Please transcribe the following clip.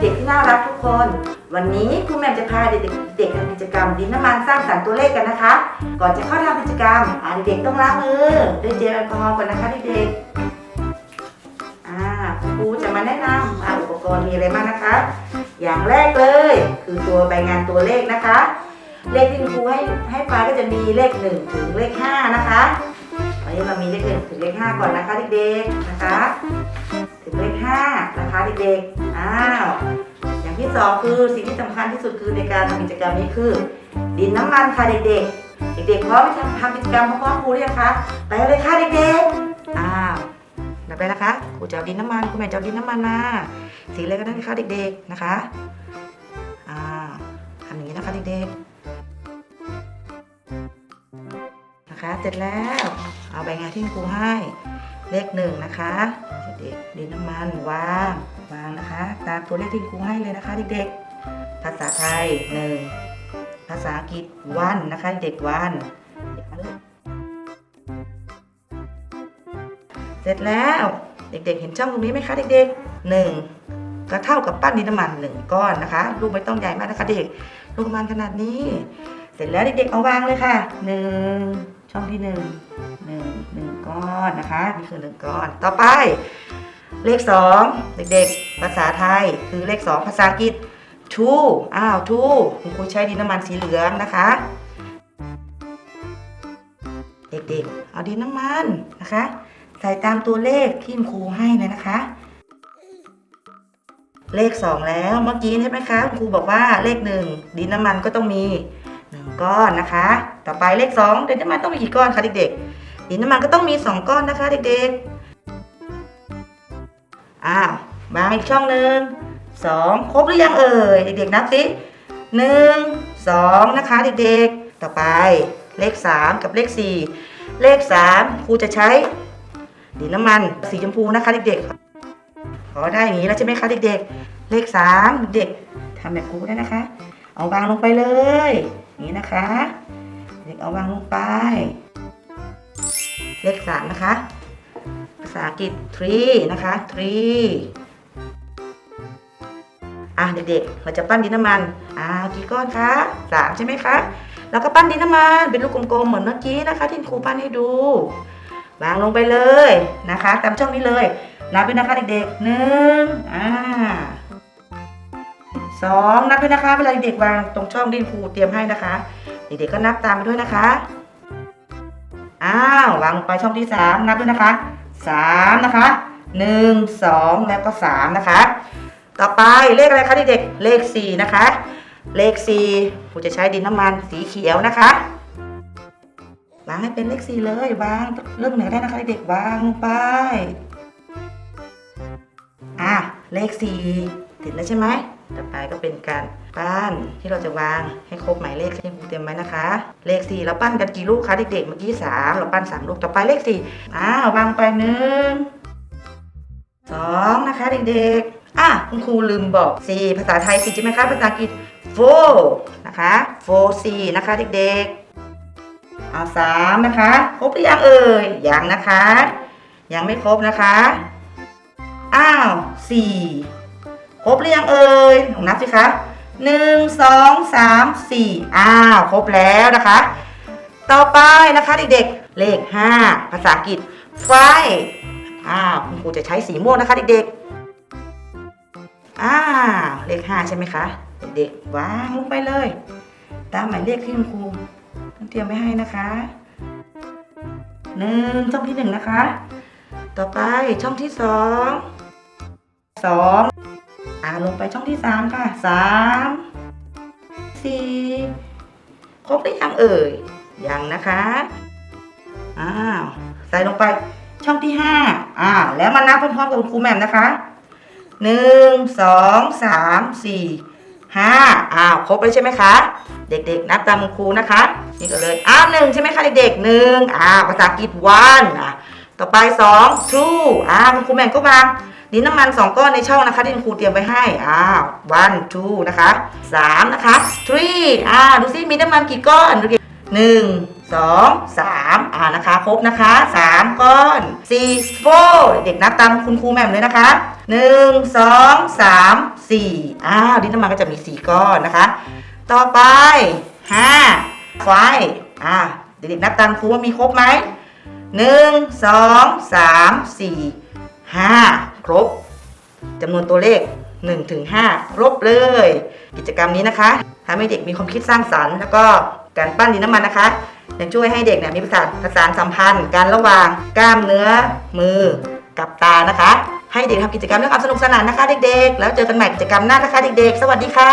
เด็กที่น่ารักทุกคน วันนี้ครูแม่มจะพาเด็กๆเด็กทำกิจกรรมดินน้ำมันสร้างสรรค์ตัวเลขกันนะคะ ก่อนจะเข้าทำกิจกรรมอ่าเด็กๆต้องล้างมือด้วยเจลแอลกอฮอล์ก่อนนะคะเด็กๆอ่าครูจะมาแนะนำอุปกรณ์มีอะไรบ้างนะคะ อย่างแรกเลย คือตัวใบงานตัวเลขนะคะ เลขที่คุณครูให้ให้ไปก็จะมีเลขหนึ่งถึงเลขห้านะคะวันนี้เรามีเลขหนึ่งถึงเลขห้าก่อนนะคะเด็กๆนะคะ เด็กๆ อ้าว อย่างที่สองคือสิ่งที่สำคัญที่สุดคือในการทำกิจกรรมนี้คือ ดินน้ำมันค่ะเด็กๆ เด็กๆพร้อมที่จะทำกิจกรรมพร้อมครูหรือยังคะ ไปเลยค่ะเด็กๆ อ้าวเดี๋ยวไปนะคะครูจะเอาดินน้ำมันครูแม่จะเอาดินน้ำมันมา สีอะไรก็ได้นะคะเด็กๆ นะคะอ่าทำอย่างนี้นะคะเด็กๆ นะคะ เสร็จแล้ว เอาใบงานที่ครูให้ เลขหนึ่งนะคะเด็กๆดินน้ำมันวางวางนะคะ ตามตัวเลขที่ครูให้เลยนะคะเด็กๆ ภาษาไทยหนึ่งภาษาอังกฤษวันนะคะเด็กวันเสร็จแล้วเด็กๆ เห็นช่องตรงนี้ไหมคะเด็กๆหนึ่งก็เท่ากับปั้นดินน้ำมันหนึ่งก้อนนะคะ ลูกไม่ต้องใหญ่มากนะคะเด็กลูกประมาณขนาดนี้ เสร็จแล้วเด็กๆเอาวางเลยค่ะหนึ่งช่องที่หนึ่งหนึ่งหนึ่งก้อนนะคะนี่คือหนึ่งก้อนต่อไป เลขสองเด็กๆ ภาษาไทยคือเลขสองภาษาอังกฤษ two อ้าว two คุณครูใช้ดินน้ำมันสีเหลืองนะคะ เด็กๆ เอาดินน้ำมันนะคะ ใส่ตามตัวเลขที่ครูให้เลยนะคะเลขสองแล้วเมื่อกี้ใช่ไหมคะครูบอกว่าเลขหนึ่งดินน้ำมันก็ต้องมี ก้อนนะคะ ต่อไปเลขสองดินน้ำมันต้องมีกี่ก้อนคะเด็กๆดินน้ำมันก็ต้องมีสองก้อนนะคะเด็กๆอ้าววางอีกช่องหนึ่งสองครบหรือยังเอ่ยเด็กๆนับสิหนึ่งสองนะคะเด็กๆ ต่อไปเลขสามกับเลขสี่เลขสามครูจะใช้ดินน้ำมันสีชมพูนะคะเด็กๆพอได้อย่างนี้แล้วใช่ไหมคะเด็กๆ เลขสามเด็กทำแบบครูได้นะคะ เอาวางลงไปเลย นี้นะคะ เด็กเอาวางลงไป เลขสามนะคะ ภาษาอังกฤษ three นะคะ three อะเด็กๆเราจะปั้นดินน้ำมัน อ่ากี่ก้อนคะสามใช่ไหมคะแล้วก็ปั้นดินน้ำมันเป็นลูกกลมๆเหมือนเมื่อกี้นะคะ ที่ครูปั้นให้ดูวางลงไปเลยนะคะ ตามช่องนี้เลยนับด้วยนะคะเด็กๆหนึ่งอ่า สองนับด้วยนะคะ เวลาเด็กวางตรงช่องที่ครูเตรียมให้นะคะ เด็กๆก็นับตามไปด้วยนะคะ อ้าววางลงไปช่องที่สามนับด้วยนะคะสามนะคะหนึ่งสองแล้วก็สามนะคะ ต่อไปเลขอะไรคะเด็กๆเลขสี่นะคะ เลขสี่ครูจะใช้ดินน้ำมันสีเขียวนะคะวางให้เป็นเลขสี่เลยวางเริ่มเหนได้นะคะเด็กวางลงไปอะเลขสี่ติดแล้วใช่ไหม ต่อไปก็เป็นการปั้นที่เราจะวางให้ครบหมายเลขที่ครูเตรียมไว้นะคะ เลขสี่เราปั้นกันกี่ลูกคะเด็กๆเมื่อกี้สามเราปั้นสามลูกต่อไปเลขสี่อ้าววางไปหนึ่งสองนะคะเด็กๆอะคุณครูลืมบอกสี่ภาษาไทยสี่ใช่ไหมคะภาษาอังกฤษ four นะคะ four สี่นะคะเด็กๆเอาสามนะคะครบหรือยังเอ่ยยังนะคะ ยังไม่ครบนะคะ อ้าวสี่ ครบหรือยังเอ่ยลองนับสิคะหนึ่งสองสามสี่อ้าวครบแล้วนะคะ ต่อไปนะคะเด็กๆ เลขห้าภาษาอังกฤษ five อ้าวคุณครูจะใช้สีม่วงนะคะเด็กๆอ้าวเลขห้าใช่ไหมคะ เด็กๆวางลงไปเลย ตามหมายเลขที่คุณครูเตรียมไว้ให้นะคะหนึ่งช่องที่หนึ่งนะคะ ต่อไปช่องที่สองสอง อ่าลงไปช่องที่สามค่ะสามสี่ครบหรือยังเอ่ย ยังนะคะ อ้าว ใส่ลงไปช่องที่ห้าอ่า แล้วมานับพร้อมๆกับครูแหม่มนะคะหนึ่งสองสามสี่ห้าอ้าว ครบเลยใช่ไหมคะ เด็กๆ นับตามครูนะคะ นี่ก็เลย อ้าวหนึ่งใช่ไหมคะเด็กๆหนึ่งอ่าวภาษาอังกฤษ one อะต่อไป2 two อ่าคุณครูแม่งก็วาง ดินน้ำมัน2ก้อนในช่องนะคะที่คุณครูเตรียมไว้ให้อ้าว one two นะคะ3นะคะ three อ่าดูซิมีน้ำมันกี่ก้อนดูดิหนึ่งสองสามอ่านะคะ ครบนะคะสามก้อนสี่ four เด็กนับตามคุณครูแม่มเลยนะคะหนึ่งสองสามสี่อ้าวดินน้ำมันก็จะมีสี่ก้อนนะคะ ต่อไปห้าไฟอ่าเด็กๆนับตามครูว่ามีครบไหมหนึ่งสองสามสี่ ห้าครบจำนวนตัวเลข1ถึง5ครบเลย กิจกรรมนี้นะคะทำให้เด็กมีความคิดสร้างสรรค์ แล้วก็การปั้นดินน้ำมันนะคะยังช่วยให้เด็กเนี่ยมีประสาทประสานสัมพันธ์การระหว่างกล้ามเนื้อมือกับตานะคะ ให้เด็กทำกิจกรรมด้วยความสนุกสนานนะคะ เด็กๆ แล้วเจอกันใหม่กิจกรรมหน้านะคะเด็กๆ สวัสดีค่ะ